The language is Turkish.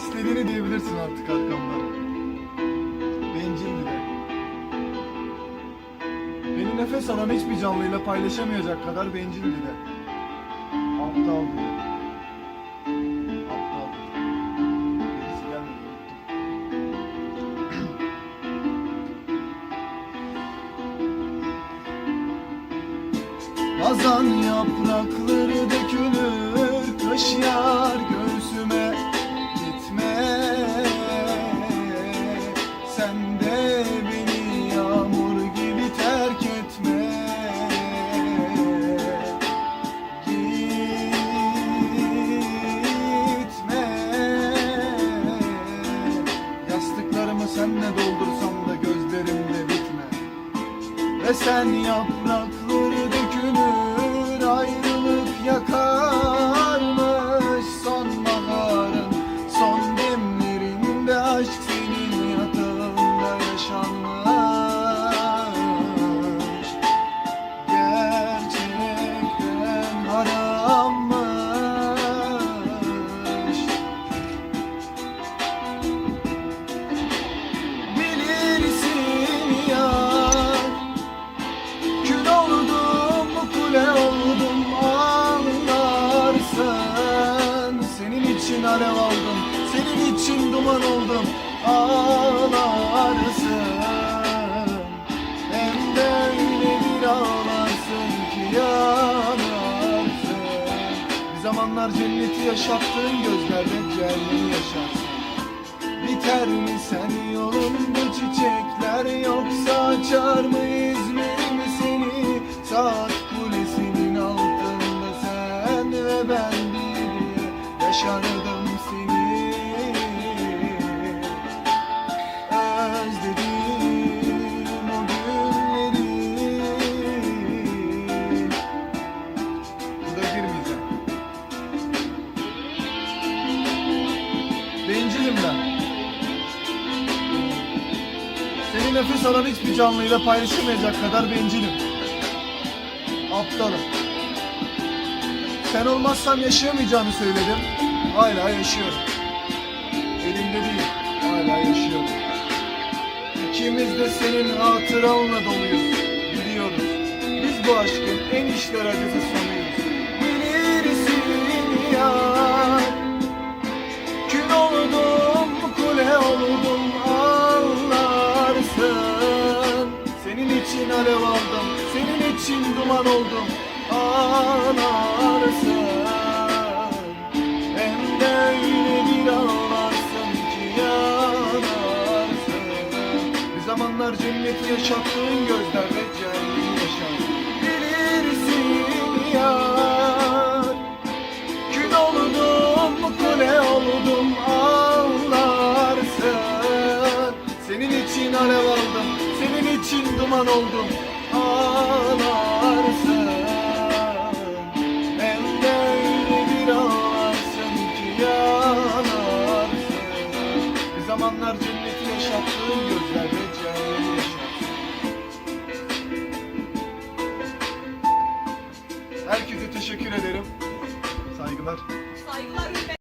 İstediğini diyebilirsin artık arkamdan. Bencildi de. Beni nefes alan hiçbir canlıyla paylaşamayacak kadar bencildi de. Aptaldı de. Hazan yaprakları dökülür Kış yağar senle doldursam da gözlerimde bitme. Ve sen yaprakları dökülür Ayrılık yakarmış için alev aldım, senin için duman oldum. Ağlarsın. Hem de öyle bir ağlarsın ki yanarsın. Bir zamanlar cenneti yaşattığın gözlerde cehennemi yaşarsın. Biter mi sen yolunda çiçekler yoksa açar mı yaşardım seni Özledim o günleri Bu da girmeyeceğim Bencilim ben. Seni nefes alan hiçbir canlıyla paylaşamayacak kadar bencilim. Aptalım. Sen olmazsan yaşayamayacağını söyledim. Hala yaşıyorum. Elimde değil. Hala yaşıyorum. İkimiz de senin hatıranla doluyuz. Biliyoruz. Biz bu aşkın en işler acısı sonuyuz. Bilirsin ya. Kül oldum, kule oldum ağlarsın Senin için alev aldım, senin için duman oldum ağlarsın Hem de öyle bir ağlarsın ki yanarsın. Bir zamanlar cenneti yaşattığın gözlerle cehennemi yaşarsın. Bilirsin yar. Kül oldum, kule oldum ağlarsın. Senin için alev aldım, senin için duman oldum ağlarsın yaşattığın gözlerle cehennemi yaşarsın Herkese teşekkür ederim. Saygılar. Saygılar